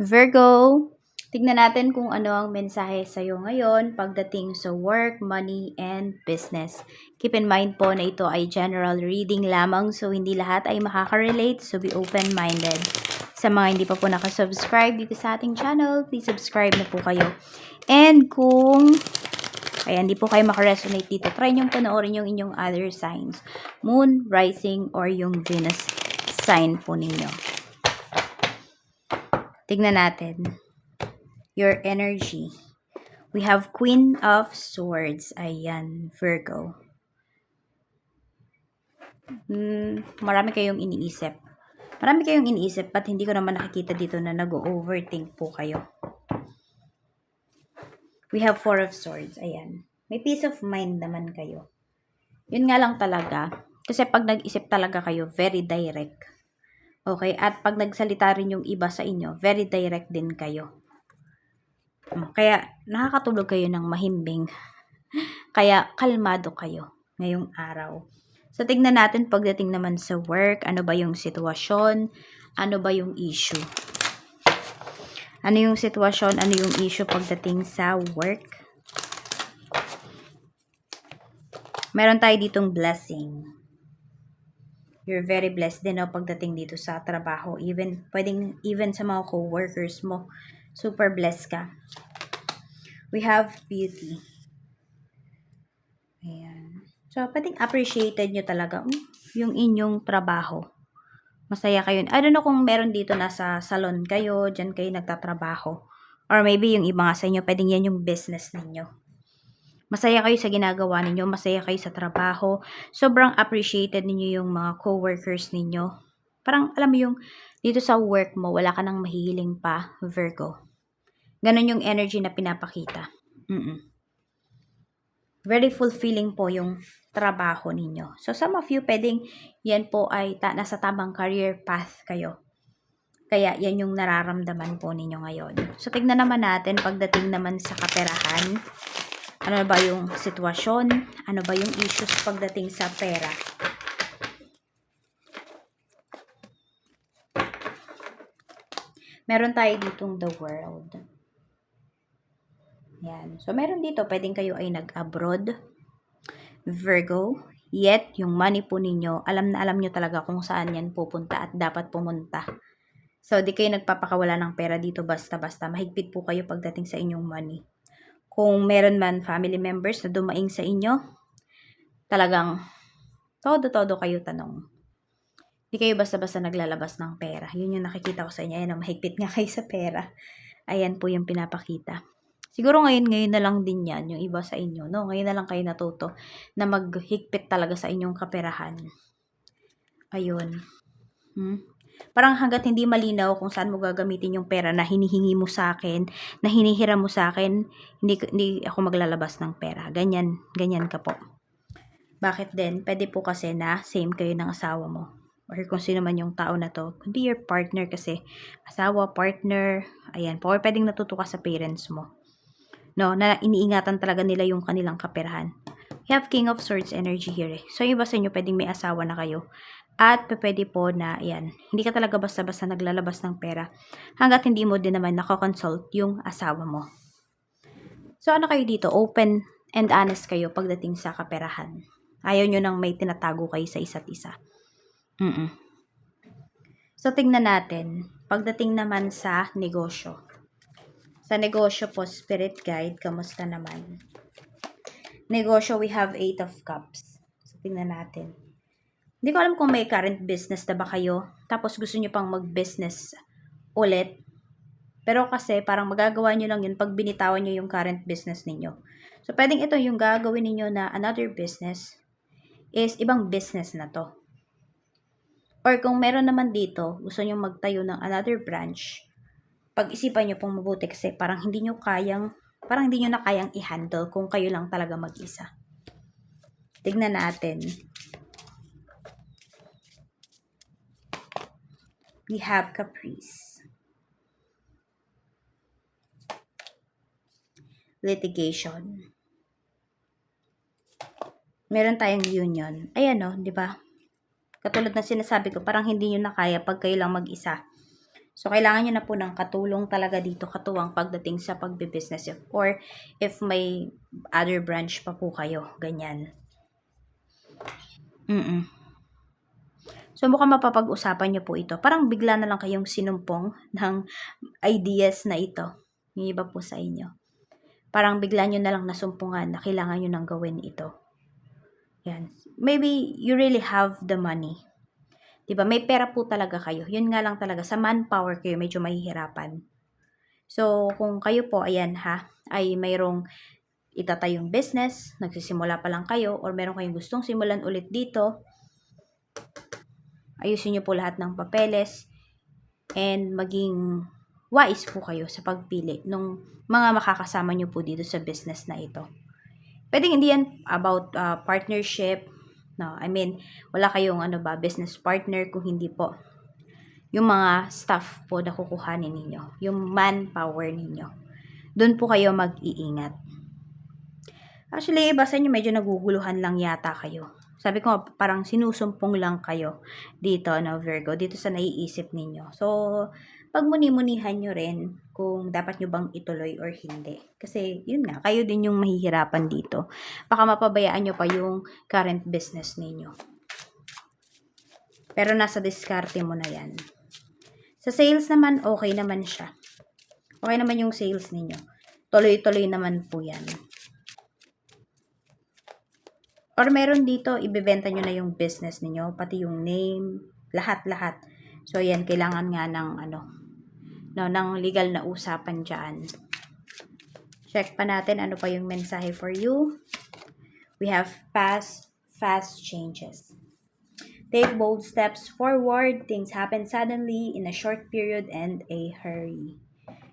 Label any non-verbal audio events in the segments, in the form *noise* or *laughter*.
Virgo, tignan natin kung ano ang mensahe sa iyo ngayon pagdating sa work, money, and business. Keep in mind po na ito ay general reading lamang so hindi lahat ay makaka-relate so be open-minded. Sa mga hindi pa po nakasubscribe dito sa ating channel, please subscribe na po kayo. And kung kaya hindi po kayo makaresonate dito, try nyo panoorin yung inyong other signs. Moon, rising, or yung Venus sign po ninyo. Tignan natin. Your energy. We have Queen of Swords. Ayan, Virgo. Hmm, marami kayong iniisip. Marami kayong iniisip, but hindi ko naman nakikita dito na nag-overthink po kayo. We have Four of Swords. Ayan. May peace of mind naman kayo. Yun nga lang talaga. Kasi pag nag-isip talaga kayo, very direct. Okay? At pag nagsalita rin yung iba sa inyo, very direct din kayo. Mm, Kaya nakakatulog kayo ng mahimbing. *laughs* Kaya kalmado kayo ngayong araw. So tignan natin pagdating naman sa work, ano ba yung sitwasyon, ano ba yung issue. Ano yung sitwasyon, ano yung issue pagdating sa work. Meron tayo ditong blessing. You're very blessed din no, pagdating dito sa trabaho. Even, pwedeng, even sa mga co-workers mo, super blessed ka. We have beauty. Ayan. So, pwedeng appreciated nyo talaga mm, yung inyong trabaho. Masaya kayo. I don't know kung meron dito nasa salon kayo, dyan kayo nagtatrabaho. Or maybe yung iba nga sa inyo, pwedeng yan yung business ninyo. Masaya kayo sa ginagawa ninyo, masaya kayo sa trabaho. Sobrang appreciated ninyo yung mga co-workers ninyo. Parang alam mo yung dito sa work mo, wala ka nang mahihiling pa, Virgo. Ganon yung energy na pinapakita. Mm-mm. Very fulfilling po yung trabaho ninyo. So some of you, pwedeng yan po ay ta- nasa tamang career path kayo. Kaya yan yung nararamdaman po ninyo ngayon. So tignan naman natin pagdating naman sa kaperahan. Ano ba yung sitwasyon? Ano ba yung issues pagdating sa pera? Meron tayo ditong the world. Yan. So, meron dito, pwedeng kayo ay nag-abroad. Virgo. Yet, yung money po ninyo, alam na alam nyo talaga kung saan yan pupunta at dapat pumunta. So, di kayo nagpapakawala ng pera dito basta-basta. Mahigpit po kayo pagdating sa inyong money. Kung meron man family members na dumaing sa inyo, talagang todo-todo kayo tanong. Di kayo basta-basta naglalabas ng pera. Yun yung nakikita ko sa inyo. Ayan, mahigpit nga *laughs* kayo sa pera. Ayan po yung pinapakita. Siguro ngayon, ngayon na lang din yan, yung iba sa inyo, no? Ngayon na lang kayo natuto na maghigpit talaga sa inyong kaperahan. Ayun. Hmm? Parang hanggat hindi malinaw kung saan mo gagamitin yung pera na hinihingi mo sa akin, na hinihiram mo sa akin, hindi, hindi ako maglalabas ng pera. Ganyan, ganyan ka po. Bakit din? Pwede po kasi na same kayo ng asawa mo. Or kung sino man yung tao na to. Kundi your partner kasi. Asawa, partner, ayan po. Or pwedeng natuto sa parents mo no, na iniingatan talaga nila yung kanilang kaperahan. We have King of Swords energy here eh. So, iba sa inyo, pwedeng may asawa na kayo. At pwede po na, yan, hindi ka talaga basta-basta naglalabas ng pera hanggat hindi mo din naman nakakonsult yung asawa mo. So, ano kayo dito? Open and honest kayo pagdating sa kaperahan. Ayaw nyo nang may tinatago kayo sa isa't isa. Mm-mm. So, tingnan natin. Pagdating naman sa negosyo. Sa negosyo po, Spirit Guide, kamusta naman? Negosyo, we have Eight of Cups. So, tingnan natin. Hindi ko alam kung may current business na ba kayo. Tapos gusto nyo pang mag-business ulit. Pero kasi parang magagawa nyo lang yun pag binitawan nyo yung current business ninyo. So, pwedeng ito yung gagawin ninyo na another business is ibang business na to. Or kung meron naman dito, gusto nyo magtayo ng another branch, pag-isipan nyo pong mabuti kasi parang hindi nyo kayang, parang hindi nyo na kayang i-handle kung kayo lang talaga mag-isa. Tignan natin. We have caprice. Litigation. Meron tayong union. Ayan o, di ba? Katulad na sinasabi ko, parang hindi nyo na kaya pag kayo lang mag-isa. So, kailangan nyo na po ng katulong talaga dito, katuwang pagdating sa pagbe-business if, or if may other branch pa po kayo, ganyan. Mm So, mukhang mapapag-usapan nyo po ito. Parang bigla na lang kayong sinumpong ng ideas na ito. Yung iba po sa inyo. Parang bigla nyo na lang nasumpungan na kailangan nyo nang gawin ito. Yan. Maybe you really have the money. 'Di ba? May pera po talaga kayo. Yun nga lang talaga sa manpower kayo medyo mahihirapan. So, kung kayo po ayan ha, ay mayroong itatayong business, nagsisimula pa lang kayo or meron kayong gustong simulan ulit dito, ayusin niyo po lahat ng papeles and maging wise po kayo sa pagpili ng mga makakasama niyo po dito sa business na ito. Pwedeng hindi yan about uh, partnership. No, I mean, wala kayong ano ba, business partner kung hindi po. Yung mga staff po na kukuhanin ninyo. Yung manpower ninyo. Doon po kayo mag-iingat. Actually, basta nyo medyo naguguluhan lang yata kayo. Sabi ko, parang sinusumpong lang kayo dito, no, Virgo, dito sa naiisip ninyo. So, pagmuni-munihan nyo rin kung dapat nyo bang ituloy or hindi. Kasi, yun nga, kayo din yung mahihirapan dito. Baka mapabayaan nyo pa yung current business ninyo. Pero nasa diskarte mo na yan. Sa sales naman, okay naman siya. Okay naman yung sales ninyo. Tuloy-tuloy naman po yan. Or meron dito, ibebenta nyo na yung business ninyo, pati yung name, lahat-lahat. So, yan, kailangan nga ng, ano, no, ng legal na usapan dyan. Check pa natin ano pa yung mensahe for you. We have past, fast changes. Take bold steps forward. Things happen suddenly in a short period and a hurry.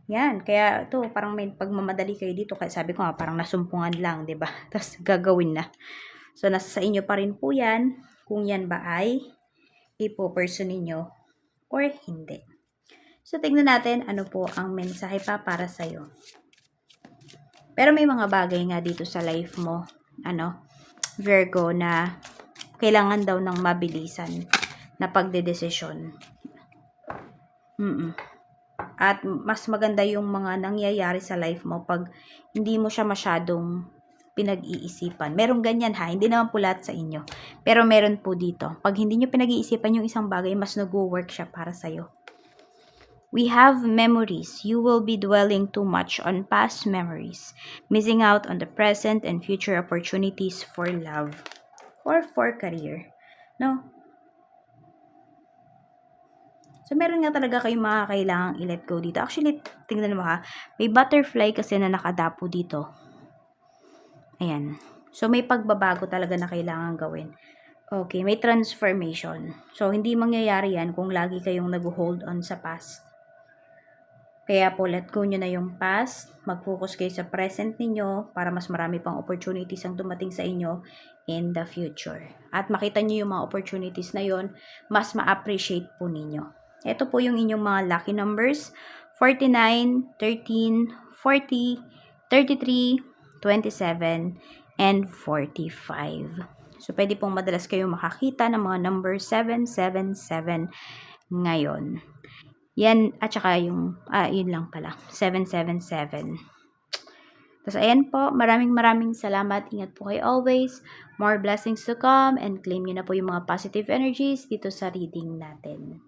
Yan, kaya ito, parang may pagmamadali kayo dito. Kaya sabi ko nga, parang nasumpungan lang, 'di ba *laughs* Tapos gagawin na. So, nasa sa inyo pa rin po yan, kung yan ba ay ipo-person ninyo or hindi. So, tignan natin ano po ang mensahe pa para sa'yo. Pero may mga bagay nga dito sa life mo, ano, Virgo, na kailangan daw ng mabilisan na pagdedesisyon. Mm-mm. At mas maganda yung mga nangyayari sa life mo pag hindi mo siya masyadong pinag-iisipan. Merong ganyan ha, hindi naman po lahat sa inyo. Pero meron po dito. Pag hindi nyo pinag-iisipan yung isang bagay, mas nag-work siya para sa'yo. We have memories. You will be dwelling too much on past memories, missing out on the present and future opportunities for love or for career. No? So, meron nga talaga kayong mga kailangang i-let go dito. Actually, tingnan mo ha, may butterfly kasi na nakadapo dito Ayan. So, may pagbabago talaga na kailangan gawin. Okay, may transformation. So, hindi mangyayari yan kung lagi kayong nag-hold on sa past. Kaya po, let go nyo na yung past. Mag-focus kayo sa present ninyo para mas marami pang opportunities ang dumating sa inyo in the future. At makita nyo yung mga opportunities na yon mas ma-appreciate po ninyo. Ito po yung inyong mga lucky numbers. 49, 13, 40, 33, 27, and 45. So, pwede pong madalas kayo makakita ng mga number 777 ngayon. Yan, at saka yung, ah, yun lang pala, 777. Tapos, ayan po, maraming maraming salamat. Ingat po kayo always. More blessings to come and claim nyo na po yung mga positive energies dito sa reading natin.